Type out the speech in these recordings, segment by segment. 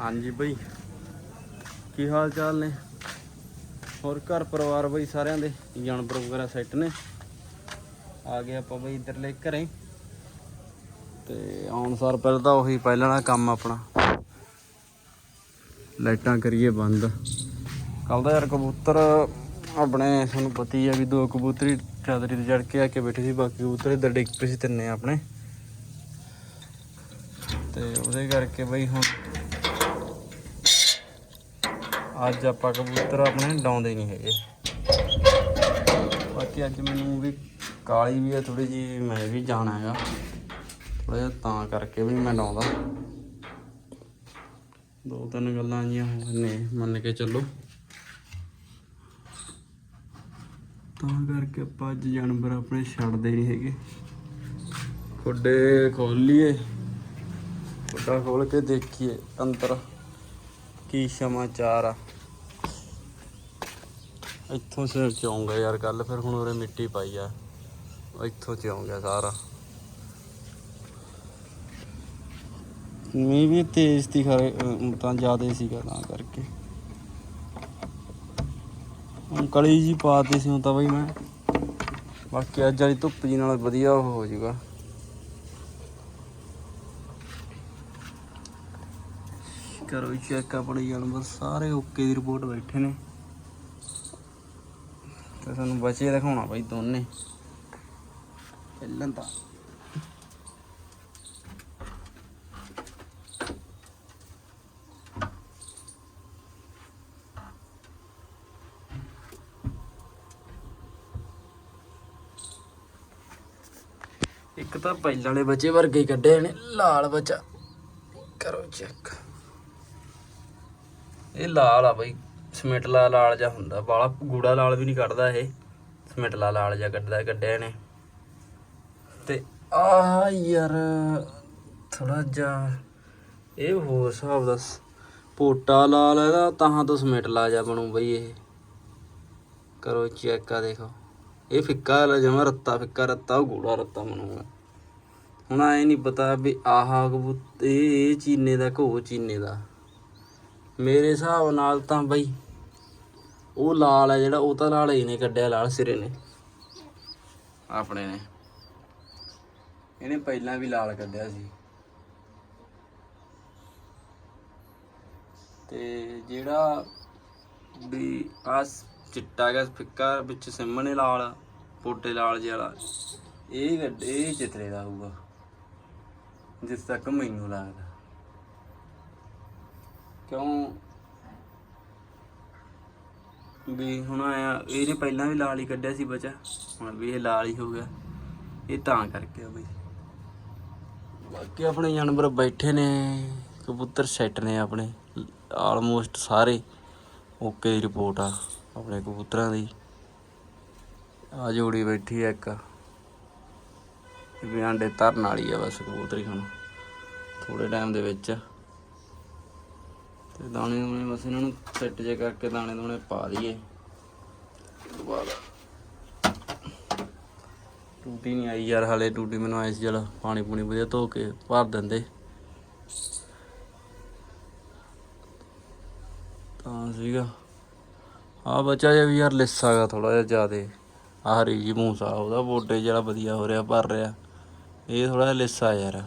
ਹਾਂਜੀ ਬਈ। ਕੀ ਹਾਲ ਚਾਲ ਨੇ? ਹੋਰ ਘਰ ਪਰਿਵਾਰ ਬਈ ਸਾਰਿਆਂ ਦੇ? ਜਾਨਵਰ ਵਗੈਰਾ ਸੈੱਟ ਨੇ। ਆ ਗਏ ਆਪਾਂ ਬਈ ਇਧਰਲੇ ਘਰੇ। ਤੇ ਆਉਣ ਸਾਰ ਪਹਿਲਾਂ ਤਾਂ ਉਹੀ ਪਹਿਲਾਂ ਕੰਮ ਆਪਣਾ। ਲਾਈਟਾਂ ਕਰੀਏ ਬੰਦ। ਕੱਲ ਦਾ ਯਾਰ ਕਬੂਤਰ ਆਪਣੇ ਤੁਹਾਨੂੰ ਪਤੀ ਆ ਵੀ ਦੋ ਕਬੂਤਰੀ ਚਾਦਰੀ ਤੇ ਚੜ ਕੇ ਆ ਕੇ ਬੈਠੇ ਸੀ, ਬਾਕੀ ਕਬੂਤਰ ਇੱਧਰ ਡਿੱਗ ਪਏ ਸੀ ਤਿੰਨੇ ਆਪਣੇ। ਤੇ ਉਹਦੇ ਕਰਕੇ ਬਈ ਹੁਣ ਅੱਜ ਆਪਾਂ ਕਬੂਤਰ ਆਪਣੇ ਡਾਉਂਦੇ ਨਹੀਂ ਹੈਗੇ। ਬਾਕੀ ਅੱਜ ਮੈਨੂੰ ਵੀ ਕਾਲੀ ਵੀ ਆ ਥੋੜੀ ਜੀ ਮੈਂ ਵੀ ਜਾਣਾ ਹੈਗਾ। ਥੋੜਾ ਜਿਹਾ ਤਾਂ ਕਰਕੇ ਵੀ ਨੀ ਮੈਂ ਡਾਉਂਦਾ। ਦੋ ਤਿੰਨ ਗੱਲਾਂ ਜੀਆਂ ਨੇ, ਮੰਨ ਕੇ ਚੱਲੋ। ਤਾਂ ਕਰਕੇ ਆਪਾਂ ਅੱਜ ਜਾਨਵਰ ਆਪਣੇ ਛੱਡਦੇ ਨਹੀਂ ਹੈਗੇ। ਖੁੱਡੇ ਖੋਲ ਲਈਏ। ਖੁੱਡਾ ਖੋਲ ਕੇ ਦੇਖੀਏ ਅੰਦਰ ਕੀ ਸਮਾਚਾਰ ਆ। ਇੱਥੋਂ ਸੇ ਚੌਂਗਾ ਯਾਰ ਕੱਲ ਫਿਰ ਹੁਣ ਉਰੇ ਮਿੱਟੀ ਪਾਈ ਆ। ਇੱਥੋਂ ਚੌਂਗਾ ਸਾਰਾ। ਮੀਂਹ ਵੀ ਤੇਜ਼ ਤੀ ਖਰੇ ਤਾਂ ਜ਼ਿਆਦਾ ਸੀਗਾ ਤਾਂ ਕਰਕੇ। ਹੁਣ ਕਲੀ ਜੀ ਪਾਤੀ ਸੀ, ਹੁਣ ਤਾਂ ਬਈ ਮੈਂ। ਬਾਕੀ ਅੱਜ ਵਾਲੀ ਧੁੱਪ ਜੀ ਨਾਲ ਵਧੀਆ ਉਹ ਹੋ ਜਾਊਗਾ। ਕਰੋ ਚੈੱਕ ਆਪਣੇ ਜਾਨਵਰ ਸਾਰੇ ਓਕੇ ਦੀ ਰਿਪੋਰਟ ਬੈਠੇ ਨੇ। ਤੇ ਤੁਹਾਨੂੰ ਬਚੇ ਦਿਖਾਉਣਾ ਬਾਈ ਦੋਨੇ। ਪਹਿਲਾਂ ਤਾਂ। ਇੱਕ ਤਾਂ ਪਹਿਲਾਂ ਵਾਲੇ ਬੱਚੇ ਵਰਗੇ ਹੀ ਕੱਢੇ ਨੇ, ਲਾਲ ਬੱਚਾ। ਕਰੋ ਚੈੱਕ ਇਹ ਲਾਲ ਆ ਬਈ। ਸਮਿਟਲਾ ਲਾਲ ਜਿਹਾ ਹੁੰਦਾ ਬਾਲਾ ਗੂੜਾ ਲਾਲ ਵੀ ਨਹੀਂ ਕੱਢਦਾ ਇਹ। ਸਮਿਟਲਾ ਲਾਲ ਜਿਹਾ ਕੱਢਦਾ, ਕੱਢਿਆ ਨੇ ਤੇ ਆ ਯਾਰ ਥੋੜਾ ਜਿਹਾ ਇਹ ਹੋਰ ਹਿਸਾਬ ਦਾ ਪੋਟਾ ਲਾਲ ਇਹਦਾ, ਤਾਂ ਤੋਂ ਸਮਿਟਲਾ ਜਿਹਾ ਬਣੂ ਬਈ ਇਹ। ਕਰੋ ਚੈੱਕ ਆ, ਦੇਖੋ। ਇਹ ਫਿੱਕਾ ਜਮਾ ਰੱਤਾ ਫਿੱਕਾ ਰੱਤਾ ਗੂੜਾ ਰੱਤਾ ਬਣੂਗਾ। ਹੁਣ ਐ ਨਹੀਂ ਪਤਾ ਵੀ ਆਹ ਕਬੂਤ, ਇਹ ਚੀਨੇ ਦਾ ਘੋ ਚੀਨੇ ਦਾ। ਮੇਰੇ ਹਿਸਾਬ ਨਾਲ ਤਾਂ ਬਈ ਉਹ ਲਾਲ ਹੈ ਜਿਹੜਾ, ਉਹ ਤਾਂ ਲਾਲ ਹੀ ਨੇ, ਕੱਢਿਆ ਲਾਲ ਸਿਰੇ ਨੇ। ਆਪਣੇ ਨੇ। ਇਹਨੇ ਪਹਿਲਾਂ ਵੀ ਲਾਲ ਕੱਢਿਆ ਸੀ। ਤੇ ਜਿਹੜਾ ਵੀ ਆ ਚਿੱਟਾ ਗਾ ਫਿੱਕਾ ਵਿੱਚ ਸਿਮਣੇ ਲਾਲ, ਪੋਟੇ ਲਾਲ ਜਿਹੜਾ ਇਹ ਗੱਡ- ਇਹ ਚਿਤਰੇ ਦਾ ਹੋਊਗਾ। ਜਿਸ ਤੱਕ ਮੈਨੂੰ ਲੱਗਦਾ। ਕਿਉਂ? ਵੀ ਹੁਣ ਆਇਆ, ਇਹਨੇ ਪਹਿਲਾਂ ਵੀ ਲਾਲ ਹੀ ਕੱਢਿਆ ਸੀ ਬੱਚਾ। ਹੁਣ ਵੀ ਇਹ ਲਾਲ ਹੀ ਹੋ ਗਿਆ। ਇਹ ਤਾਂ ਕਰਕੇ ਆ ਬਈ। ਬਾਕੀ ਆਪਣੇ ਜਾਨਵਰ ਬੈਠੇ ਨੇ, ਕਬੂਤਰ ਸੈੱਟ ਨੇ ਆਪਣੇ। ਆਲਮੋਸਟ ਸਾਰੇ। ਓਕੇ ਦੀ ਰਿਪੋਰਟ ਆ ਆਪਣੇ ਕਬੂਤਰਾਂ ਦੀ। ਆ ਜੋੜੀ ਬੈਠੀ ਆ ਇੱਕ। ਵੀ ਆਂਡੇ ਧਰਨ ਵਾਲੀ ਆ ਬਸ ਕਬੂਤਰੀ ਹੁਣ। ਥੋੜੇ ਟਾਈਮ ਦੇ ਵਿੱਚ। ਤੇ ਦਾਣੇ ਦੂਣੇ ਬਸ ਇਹਨਾਂ ਨੂੰ ਸੈੱਟ ਜੇ ਕਰਕੇ ਦਾਣੇ ਦੂਣੇ ਪਾ ਦਈਏ ਉਸ ਬਾਅਦ ਟੂਟੀ ਨਹੀਂ ਆਈ ਯਾਰ ਹਾਲੇ, ਟੂਟੀ ਮੈਨੂੰ ਆਈ ਸੀ ਚਲ ਪਾਣੀ ਪੂਣੀ ਵਧੀਆ ਧੋ ਕੇ ਭਰ ਦਿੰਦੇ। ਤਾਂ ਸੀਗਾ। ਆ ਬੱਚਾ ਜਿਹਾ ਵੀ ਯਾਰ ਲਿੱਸਾ ਗਾ ਥੋੜਾ ਜਿਹਾ ਜ਼ਿਆਦੇ। ਆਹ ਹਰੀ ਜੀ ਮੂਸਾ ਉਹਦਾ ਬੋਡੇ ਜਿਹੜਾ ਵਧੀਆ ਹੋ ਰਿਹਾ, ਭਰ ਰਿਹਾ। ਇਹ ਥੋੜਾ ਜਿਹਾ ਲਿੱਸਾ ਯਾਰ।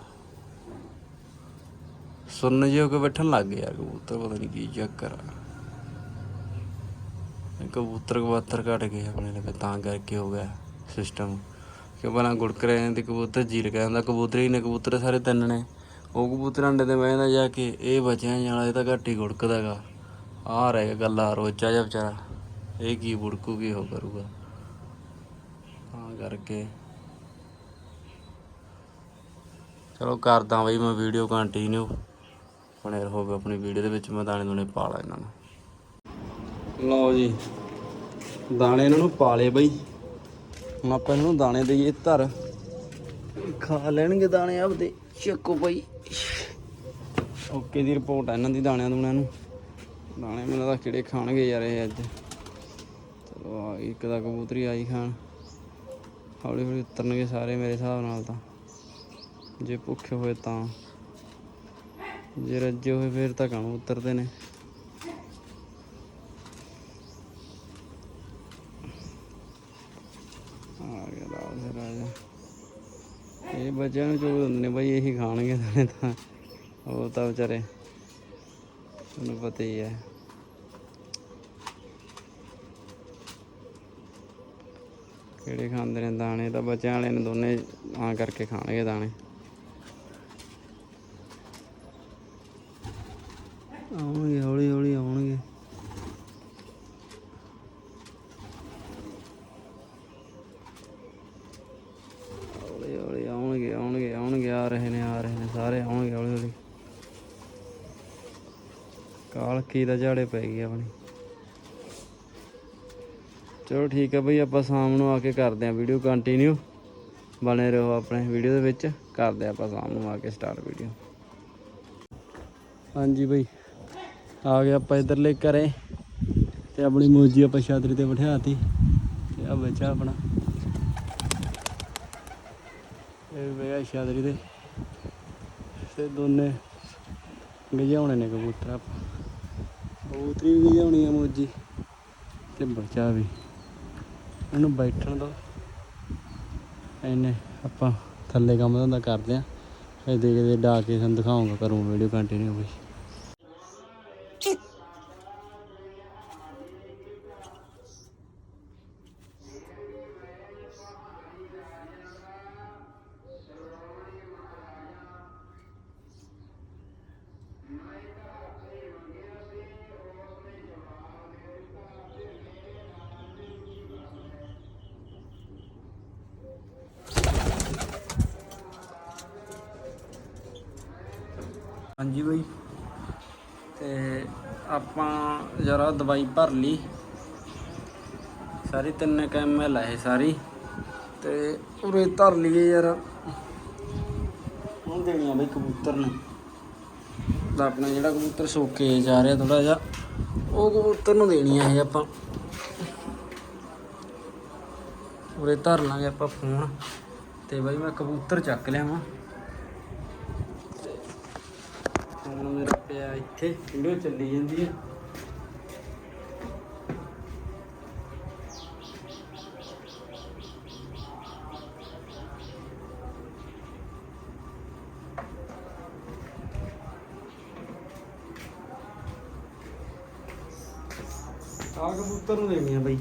ਸੁਣਨ ਜਿਹੇ ਹੋ ਕੇ ਬੈਠਣ ਲੱਗ ਗਏ ਯਾਰ ਕਬੂਤਰ ਪਤਾ ਨਹੀਂ ਕੀ ਚੱਕਰ ਆ ਕਬੂਤਰ ਕਬੂਤਰ ਘਟ ਗਏ ਆਪਣੇ ਲਈ ਤਾਂ ਕਰਕੇ ਹੋ ਗਿਆ ਸਿਸਟਮ ਕਿ ਪਹਿਲਾਂ ਗੁੜਕ ਰਹੇ ਨੇ ਤੇ ਕਬੂਤਰ ਜੀਲ ਕਹਿੰਦਾ ਕਬੂਤਰ ਹੀ ਨੇ ਕਬੂਤਰ ਸਾਰੇ ਤਿੰਨ ਨੇ। ਉਹ ਕਬੂਤਰ ਅੰਡੇ ਤੇ ਬਹਿੰਦਾ ਜਾ ਕੇ, ਇਹ ਬਚਿਆ ਜਾਣਾ ਇਹ ਤਾਂ ਘੱਟ ਹੀ ਗੁੜਕਦਾਗਾ ਆ ਰਹਿ ਗੱਲਾਂ, ਰੋਚਾ ਜਿਹਾ ਵਿਚਾਰਾ। ਇਹ ਕੀ ਬੁੜਕੂਗੀ, ਉਹ ਕਰੂਗਾ। ਤਾਂ ਕਰਕੇ। ਚਲੋ ਕਰਦਾ ਬਈ ਮੈਂ ਵੀਡੀਓ ਕੰਟੀਨਿਊ ਬਣੇ ਰਹੋਗੇ ਆਪਣੀ ਵੀਡੀਓ ਦੇ ਵਿੱਚ ਮੈਂ ਦਾਣੇ ਦੂਣੇ ਪਾ ਲਾ ਇਹਨਾਂ ਨੂੰ। ਲਓ ਜੀ ਦਾਣੇ ਇਹਨਾਂ ਨੂੰ ਪਾ ਲਏ ਬਈ। ਹੁਣ ਆਪਾਂ ਇਹਨਾਂ ਨੂੰ ਦਾਣੇ ਦੇਈਏ ਧਰ। ਖਾ ਲੈਣਗੇ ਦਾਣੇ ਆਪਦੇ। ਚੱਕੋ ਬਈ। ਓਕੇ ਦੀ ਰਿਪੋਰਟ ਆ ਇਹਨਾਂ ਦੀ ਦਾਣਿਆਂ ਦੂਣਿਆਂ ਨੂੰ। ਦਾਣੇ ਮੈਨੂੰ ਤਾਂ ਕਿਹੜੇ ਖਾਣਗੇ ਯਾਰ ਇਹ ਅੱਜ। ਚਲੋ ਆ ਇੱਕ ਦਾ ਕਬੂਤਰੀ ਆਈ ਖਾਣ। ਹੌਲੀ ਹੌਲੀ ਉਤਰਨਗੇ ਸਾਰੇ ਮੇਰੇ ਹਿਸਾਬ ਨਾਲ ਤਾਂ। ਜੇ ਭੁੱਖੇ ਹੋਏ ਤਾਂ। ਜੇ ਰੱਜੇ ਹੋਏ ਫਿਰ ਤਾਂ ਕੰਮ ਉਤਰਦੇ ਨੇ। ਆ ਗਿਆ ਰਾਜ ਰਾਜਾ। ਇਹ ਬੱਚਿਆਂ ਨੂੰ ਚੋਗ ਹੁੰਦੇ ਨੇ ਬਾਈ, ਇਹੀ ਖਾਣਗੇ ਤਾਂ ਤਾਂ। ਉਹ ਤਾਂ ਵਿਚਾਰੇ, ਤੁਹਾਨੂੰ ਪਤਾ ਹੀ ਹੈ। ਕਿਹੜੇ ਖਾਂਦੇ ਨੇ ਦਾਣੇ? ਤਾਂ ਬੱਚਿਆਂ ਵਾਲੇ ਨੇ ਦੋਨੇ ਆ ਕਰਕੇ ਖਾਣਗੇ ਦਾਣੇ। ਆਉਣਗੇ, ਹੌਲੀ ਹੌਲੀ ਆਉਣਗੇ। ਹੌਲੀ ਹੌਲੀ ਆਉਣਗੇ ਆਉਣਗੇ ਆਉਣਗੇ, ਆ ਰਹੇ ਨੇ, ਆ ਰਹੇ ਨੇ, ਸਾਰੇ ਆਉਣਗੇ ਹੌਲੀ ਹੌਲੀ। ਕਾਲ ਕੀ ਦਾ ਝਾੜੇ ਪੈ ਗਈ ਆਪਣੀ। ਚਲੋ ਠੀਕ ਆ ਬਈ, ਆਪਾਂ ਸ਼ਾਮ ਨੂੰ ਆ ਕੇ ਕਰਦੇ ਆਂ ਵੀਡੀਓ ਕੰਟੀਨਿਊ ਬਣੇ ਰਹੋ ਆਪਣੇ ਵੀਡੀਓ ਦੇ ਵਿੱਚ। ਕਰਦੇ ਆਪਾਂ ਸ਼ਾਮ ਨੂੰ ਆ ਕੇ ਸਟਾਰਟ ਵੀਡੀਓ ਹਾਂਜੀ ਬਈ। ਆ ਗਏ ਆਪਾਂ ਇਧਰਲੇ ਘਰੇ ਤੇ ਆਪਣੀ ਮੋਜੀ ਆਪਾਂ ਛਾਤਰੀ ਤੇ ਬਿਠਾਤੀ ਤੇ ਆ ਬੱਚਾ ਆਪਣਾ। ਇਹ ਵੇਗਾ ਛਾਤਰੀ ਤੇ। ਤੇ ਦੋਨੇ ਗਜਾਉਣੇ ਨੇ ਕਬੂਤਰ ਆਪਾਂ। ਕਬੂਤਰੀ ਵੀ ਗਜਾਉਣੀ ਆ ਮੋਜੀ ਤੇ ਬੱਚਾ ਵੀ। ਇਹਨੂੰ ਬੈਠਣ ਦੋ। ਇਹਨੇ ਆਪਾਂ ਥੱਲੇ ਕੰਮ ਧੰਦਾ ਕਰਦੇ ਆ। ਫਿਰ ਦੇਖਦੇ ਡਾ ਕੇ ਤੁਹਾਨੂੰ ਦਿਖਾਉਂਗਾ ਕਰੂੰ ਵੀਡੀਓ ਕੰਟੀਨਿਊ ਬਈ। ਹਾਂਜੀ ਬਈ। ਤੇ ਆਪਾਂ ਜਰਾ ਦਵਾਈ ਭਰ ਲਈ। ਸਾਰੀ 3 ਐਮਐਲ ਹੈ ਇਹ ਸਾਰੀ। ਤੇ ਉਰੇ ਧਰ ਲਈਏ ਯਾਰ। ਹੁਣ ਦੇਣੀ ਬਈ ਕਬੂਤਰ ਨੂੰ। ਤਾਂ ਆਪਣਾ ਜਿਹੜਾ ਕਬੂਤਰ ਸੋਕੇ ਜਾ ਰਿਹਾ ਥੋੜਾ ਜਿਹਾ, ਉਹ ਕਬੂਤਰ ਨੂੰ ਦੇਣੀਆਂ ਇਹ ਆਪਾਂ। ਉਰੇ ਧਰ ਲਾਂਗੇ ਆਪਾਂ ਫੋਨ। ਤੇ ਬਈ ਮੈਂ ਕਬੂਤਰ ਚੱਕ ਲਿਆ ਵਾਂ ਇੱਥੇ ਵੀਡੀਓ ਚੱਲੀ ਜਾਂਦੀ ਹੈ ਆ ਕਬੂਤਰ ਨੂੰ ਦੇਣੀ ਆ ਬਈ।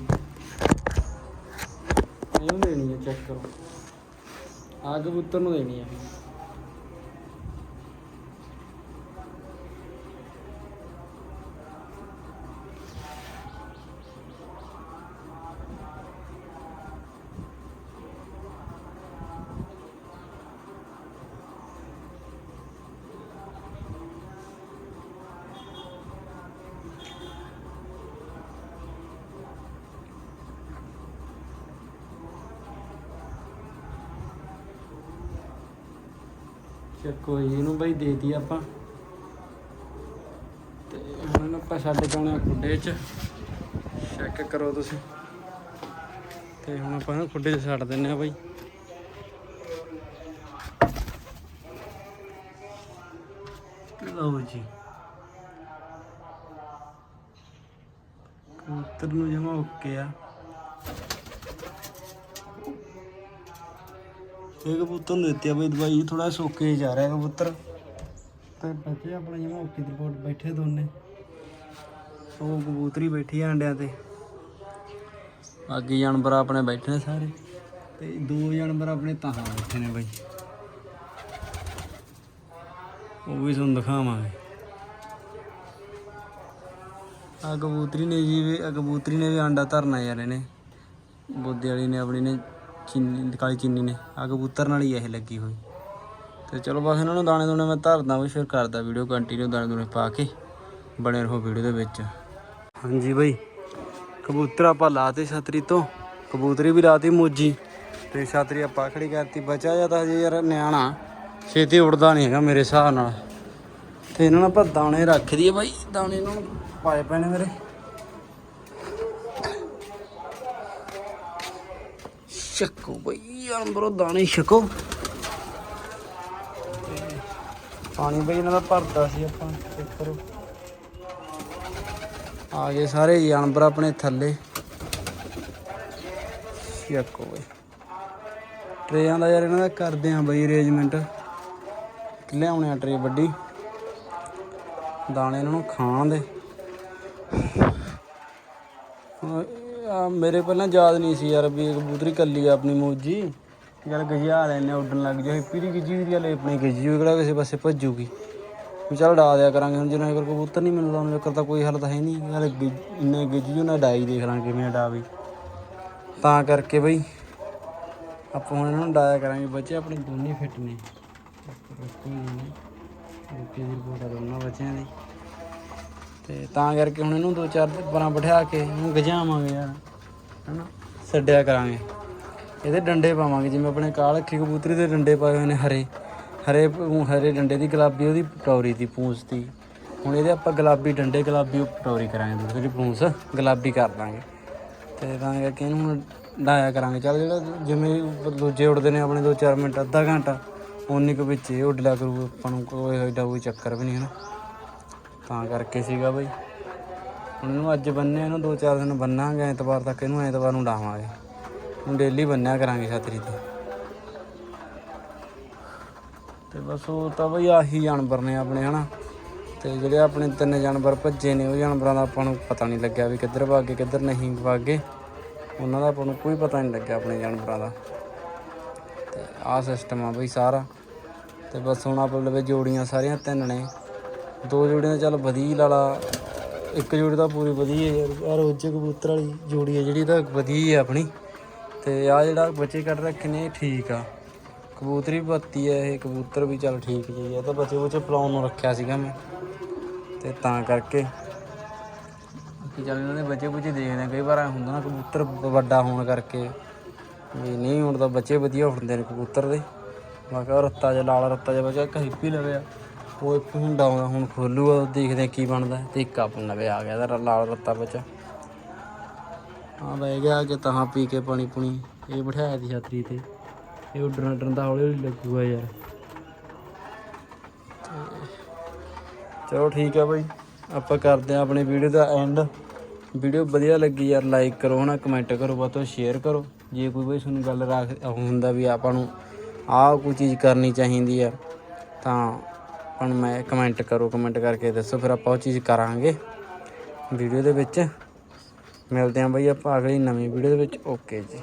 ਇਹਨੂੰ ਦੇਣੀ ਆ ਚੈੱਕ ਕਰੋ। ਆ ਕਬੂਤਰ ਨੂੰ ਦੇਣੀ ਆ। ਕੋਈ ਜੀ ਇਹਨੂੰ ਬਈ ਦੇਤੀ ਆਪਾਂ। ਤੇ ਹੁਣ ਆਪਾਂ ਛੱਡ ਕੇ ਆਉਣਾ ਖੁੱਡੇ 'ਚ। ਚੈੱਕ ਕਰੋ ਤੁਸੀਂ। ਤੇ ਹੁਣ ਆਪਾਂ ਇਹਨੂੰ ਖੁੱਡੇ 'ਚ ਛੱਡ ਦਿੰਨੇ ਆ ਬਈ। ਲਓ ਜੀ। ਕਬੂਤਰ ਨੂੰ ਜਮਾ ਓਕੇ ਆ। ਇਹ ਕਬੂਤਰ ਨੂੰ ਦਿੱਤੀ ਆ ਬਈ ਦਵਾਈ ਥੋੜਾ ਸੋਕੇ ਜਾ ਰਿਹਾ ਕਬੂਤਰ। ਤੇ ਬੱਚੇ ਆਪਣਾ ਜਮਾ ਓਕੇ ਦੀ ਰਿਪੋਰਟ ਬੈਠੇ ਦੋਨੇ। ਉਹ ਕਬੂਤਰੀ ਬੈਠੀ ਆ ਅੰਡਿਆਂ ਤੇ। ਬਾਕੀ ਜਾਨਵਰ ਆਪਣੇ ਬੈਠੇ ਨੇ ਸਾਰੇ। ਤੇ ਦੋ ਜਾਨਵਰ ਆਪਣੇ ਤਾਹਾਂ ਬੈਠੇ ਨੇ ਬਈ। ਉਹ ਵੀ ਤੁਹਾਨੂੰ ਦਿਖਾਵਾਂਗੇ। ਆ ਕਬੂਤਰੀ ਨੇ ਜੀ ਵੀ ਕਬੂਤਰੀ ਨੇ ਵੀ ਆਂਡਾ ਧਰਨਾ ਯਾਰ ਇਹਨੇ। ਬੋਦੇ ਵਾਲੀ ਨੇ ਆਪਣੀ ਨੇ ਚੀਨੀ, ਕਾਲੀ ਚੀਨੀ ਨੇ ਆ ਕਬੂਤਰ ਨਾਲ ਹੀ ਇਹ ਲੱਗੀ ਹੋਈ। ਤੇ ਚਲੋ ਬਸ ਇਹਨਾਂ ਨੂੰ ਦਾਣੇ ਦੂਣੇ ਮੈਂ ਧਰਦਾ ਵੀ ਫਿਰ ਕਰਦਾ ਵੀਡੀਓ ਕੰਟੀਨਿਊ ਦਾਣੇ ਦੂਣੇ ਪਾ ਕੇ, ਬਣੇ ਰਹੋ ਵੀਡੀਓ ਦੇ ਵਿੱਚ। ਹਾਂਜੀ ਬਈ, ਕਬੂਤਰ ਆਪਾਂ ਲਾਤੇ ਛਤਰੀ ਤੋਂ, ਕਬੂਤਰੀ ਵੀ ਲਾਤੀ ਮੋਜੀ, ਤੇ ਛਤਰੀ ਆਪਾਂ ਖੜੀ ਕਰਤੀ ਬਚਾ ਜਾਂ ਹਜੇ ਯਾਰ ਨਿਆਣਾ, ਛੇਤੀ ਉੜਦਾ ਨਹੀਂ ਹੈਗਾ ਮੇਰੇ ਹਿਸਾਬ ਨਾਲ। ਤੇ ਇਹਨਾਂ ਨੂੰ ਆਪਾਂ ਦਾਣੇ ਰੱਖ ਦਈਏ ਬਾਈ, ਦਾਣੇ ਇਹਨਾਂ ਨੂੰ ਪਾਏ ਪਏ ਨੇ ਮੇਰੇ। ਛਕੋ ਬਈ ਯਾਰ ਬਰੋ ਦਾਣੇ ਛਕੋ। ਪਾਣੀ ਬਈ ਇਹਨਾਂ ਦਾ ਭਰਦਾ ਸੀ ਆਪਾਂ ਚੈੱਕ ਕਰੋ। ਆ ਗਏ ਸਾਰੇ ਜਾਨਵਰ ਆਪਣੇ ਥੱਲੇ। ਚੱਕੋ ਬਈ। ਟਰੇਆਂ ਦਾ ਯਾਰ ਇਹਨਾਂ ਦਾ ਕਰਦੇ ਆ ਬਈ ਅਰੇਂਜਮੈਂਟ ਲਿਆਉਣੇ ਆ ਟਰੇ ਵੱਡੀ। ਦਾਣੇ ਇਹਨਾਂ ਨੂੰ ਖਾਣ ਦੇ। ਮੇਰੇ ਪਹਿਲਾਂ ਯਾਦ ਨਹੀਂ ਸੀ ਯਾਰ ਵੀ ਇਹ ਕਬੂਤਰੀ ਕੱਲੀ ਆ ਆਪਣੀ ਮੋਜੀ ਯਾਰ ਗਜਿਆ ਲੈਨੇ ਉੱਡਣ ਲੱਗ ਜਾ ਪੀਰੀ ਗਿੱਜੀ ਵੀ ਵਾਲੇ ਆਪਣੀ ਗਿੱਜੀ ਹੋਈ, ਕਿਹੜਾ ਕਿਸੇ ਪਾਸੇ ਭੱਜੂਗੀ। ਵੀ ਚੱਲ ਡਾ ਦਿਆ ਕਰਾਂਗੇ, ਹੁਣ ਜਿੰਨਾ ਕਰ ਕਬੂਤਰ ਨਹੀਂ ਮਿਲਦਾ ਉਹਨਾਂ ਚੱਕਰ ਤਾਂ ਕੋਈ ਹੱਲ ਤਾਂ ਹੈ ਨਹੀਂ। ਯਾਰ ਗਿ- ਇੰਨੇ ਗਿਜੀ ਉਹਨਾਂ ਡਾਈ ਦੇਖ ਲਾਂ ਕਿਵੇਂ ਡਾ ਵੀ ਤਾਂ ਕਰਕੇ ਬਈ, ਆਪਾਂ ਹੁਣ ਇਹਨਾਂ ਨੂੰ ਡਾਇਆ ਕਰਾਂਗੇ, ਬੱਚੇ ਆਪਣੇ ਦੋਨੇ ਫਿੱਟ ਨੇ। ਕੋਈ ਦੀ ਰਿਪੋਰਟ ਆ ਦੋਨਾਂ ਬੱਚਿਆਂ ਦੀ। ਤੇ ਤਾਂ ਕਰਕੇ ਹੁਣ ਇਹਨੂੰ ਦੋ ਚਾਰ ਬਰਾਂ ਬਿਠਾ ਕੇ ਇਹਨੂੰ ਗਜਾਵਾਂਗੇ ਯਾਰ। ਹਨਾ? ਛੱਡਿਆ ਕਰਾਂਗੇ। ਇਹਦੇ ਡੰਡੇ ਪਾਵਾਂਗੇ, ਜਿਵੇਂ ਆਪਣੇ ਕਾਲ ਅੱਖੀ ਕਬੂਤਰੀ ਦੇ ਡੰਡੇ ਪਾਏ ਹੋਏ ਨੇ, ਹਰੇ। ਹਰੇ ਹਰੇ ਡੰਡੇ ਦੀ ਗੁਲਾਬੀ, ਉਹਦੀ ਪਟੌਰੀ ਦੀ, ਪੂੰਛ ਦੀ। ਹੁਣ ਇਹਦੇ ਆਪਾਂ ਗੁਲਾਬੀ ਡੰਡੇ, ਗੁਲਾਬੀ ਪਟੌਰੀ ਕਰਾਂਗੇ, ਦੂਸਰੀ ਪੂੰਛ, ਗੁਲਾਬੀ ਕਰ ਦਾਂਗੇ। ਤੇ ਤਾਂ ਕਰਕੇ ਇਹਨੂੰ ਹੁਣ ਡਾਇਆ ਕਰਾਂਗੇ। ਚੱਲ ਜਿਹੜਾ ਜਿਵੇਂ ਦੂਜੇ ਉੱਡਦੇ ਨੇ ਆਪਣੇ 2-4 ਮਿੰਟ, ਅੱਧਾ ਘੰਟਾ ਉਨੀ ਕੁ ਵਿੱਚ ਇਹ ਉੱਡ ਲਿਆ ਕਰੂ, ਆਪਾਂ ਨੂੰ ਕੋਈ ਐਡਾ ਕੋਈ ਚੱਕਰ ਵੀ ਨਹੀਂ ਹੈ ਨਾ ਤਾਂ ਕਰਕੇ ਸੀਗਾ ਬਈ। ਹੁਣ ਇਹਨੂੰ ਅੱਜ ਬੰਨੇ, ਇਹਨੂੰ 2-4 ਦਿਨ ਬੰਨਾਂਗੇ, ਐਤਵਾਰ ਤੱਕ ਇਹਨੂੰ, ਐਤਵਾਰ ਨੂੰ ਡਾਵਾਂਗੇ ਹੁਣ ਡੇਲੀ ਬੰਨਿਆ ਕਰਾਂਗੇ ਛਤਰੀ ਤੇ। ਤੇ ਬਸ ਉਹ ਤਾਂ ਬਈ ਆਹੀ ਜਾਨਵਰ ਨੇ ਆਪਣੇ, ਹਨਾ? ਤੇ ਜਿਹੜੇ ਆਪਣੇ ਤਿੰਨ ਜਾਨਵਰ ਭੱਜੇ ਨੇ, ਉਹ ਜਾਨਵਰਾਂ ਦਾ ਆਪਾਂ ਨੂੰ ਪਤਾ ਨਹੀਂ ਲੱਗਿਆ ਵੀ ਕਿੱਧਰ ਭਾਗੇ ਕਿੱਧਰ ਨਹੀਂ ਭਾਗੇ ਉਹਨਾਂ ਦਾ ਆਪਾਂ ਨੂੰ ਕੋਈ ਪਤਾ ਨਹੀਂ ਲੱਗਿਆ ਆਪਣੇ ਜਾਨਵਰਾਂ ਦਾ। ਤੇ ਆਹ ਸਿਸਟਮ ਆ ਬਈ ਸਾਰਾ। ਤੇ ਬਸ ਹੁਣ ਆਪਾਂ ਲਵੇ ਜੋੜੀਆਂ ਸਾਰੀਆਂ ਤਿੰਨ ਨੇ। ਦੋ ਜੋੜੀਆਂ ਤਾਂ ਚੱਲ ਵਧੀ ਲਾਲਾ ਇੱਕ ਜੋੜੀ ਤਾਂ ਪੂਰੀ ਵਧੀਆ ਯਾਰ। ਆਹ ਰੋਜੇ ਕਬੂਤਰ ਵਾਲੀ ਜੋੜੀ ਹੈ ਜਿਹੜੀ ਤਾਂ ਵਧੀਆ ਹੀ ਆ ਆਪਣੀ। ਤੇ ਆ ਜਿਹੜਾ ਬੱਚੇ ਕੱਢ ਰੱਖੇ ਨੇ, ਇਹ ਠੀਕ ਆ। ਕਬੂਤਰੀ ਬੱਤੀ ਹੈ, ਇਹ ਕਬੂਤਰ ਵੀ ਚੱਲ ਠੀਕ ਜੀ ਆ। ਤਾਂ ਬੱਚੇ ਬੁੱਚੇ ਪਲਾਉਣ ਨੂੰ ਰੱਖਿਆ ਸੀਗਾ ਮੈਂ। ਤੇ ਤਾਂ ਕਰਕੇ ਕਿ ਚੱਲ ਇਹਨਾਂ ਦੇ ਬੱਚੇ ਬੁੱਚੇ ਦੇਖਦੇ ਆ। ਕਈ ਵਾਰ ਐਂ ਹੁੰਦਾ ਨਾ, ਕਬੂਤਰ ਬ- ਵੱਡਾ ਹੋਣ ਕਰਕੇ ਵੀ ਨਹੀਂ, ਹੁਣ ਤਾਂ ਬੱਚੇ ਵਧੀਆ ਉੱਡਦੇ ਨੇ ਕਬੂਤਰ ਦੇ। ਮੈਂ ਕਿਹਾ ਉਹ ਰੱਤਾ ਜਿਹਾ, ਲਾਲ ਰੱਤਾ ਜਿਹਾ ਬੱਚਾ ਇੱਕ ਹਿੱਪੀ ਲਵੇ ਆ। ਉਹ ਇੱਕ ਹੁੰਦਾ ਆਉਂਦਾ ਹੁਣ ਖੋਲੂਗਾ, ਦੇਖਦੇ ਆ ਕੀ ਬਣਦਾ ਤੇ ਇੱਕ ਆਪਣਾ ਲਵੇ ਆ ਗਿਆ ਇਹਦਾ, ਲਾਲ ਰੱਤਾ ਬੱਚਾ ਹਾਂ ਬਹਿ ਗਿਆ ਕਿ ਤਾਂ ਪੀ ਕੇ ਪਾਣੀ ਪੁਣੀ। ਇਹ ਬਿਠਾਇਆ ਦੀ ਛਤਰੀ ਤੇ। ਇਹ ਉੱਡਣ ਉੱਡਣ ਦਾ ਹੌਲੀ ਹੌਲੀ ਲੱਗੂਗਾ ਯਾਰ। ਚਲੋ ਠੀਕ ਆ ਬਾਈ। ਆਪਾਂ ਕਰਦੇ ਆ ਆਪਣੀ ਵੀਡੀਓ ਦਾ ਐਂਡ ਵੀਡੀਓ ਵਧੀਆ ਲੱਗੀ ਯਾਰ ਲਾਈਕ ਕਰੋ ਹਨਾ ਕਮੈਂਟ ਕਰੋ ਬਾਅਦ ਤੋਂ ਸ਼ੇਅਰ ਕਰੋ। ਜੇ ਕੋਈ ਬਈ ਤੁਹਾਨੂੰ ਗੱਲ ਰੱਖ ਹੁੰਦਾ ਵੀ ਆਪਾਂ ਨੂੰ ਆਹ ਕੋਈ ਚੀਜ਼ ਕਰਨੀ ਚਾਹੀਦੀ ਆ ਤਾਂ ਆਪਾਂ ਨੂੰ ਮੈਂ ਕਮੈਂਟ ਕਰੋ ਕਮੈਂਟ ਕਰਕੇ ਦੱਸੋ, ਫਿਰ ਆਪਾਂ ਉਹ ਚੀਜ਼ ਕਰਾਂਗੇ ਵੀਡੀਓ ਦੇ ਵਿੱਚ। ਮਿਲਦੇ ਆਂ ਬਈ ਆਪਾਂ ਅਗਲੀ ਨਵੀਂ ਵੀਡੀਓ ਦੇ ਵਿੱਚ। ਓਕੇ ਜੀ।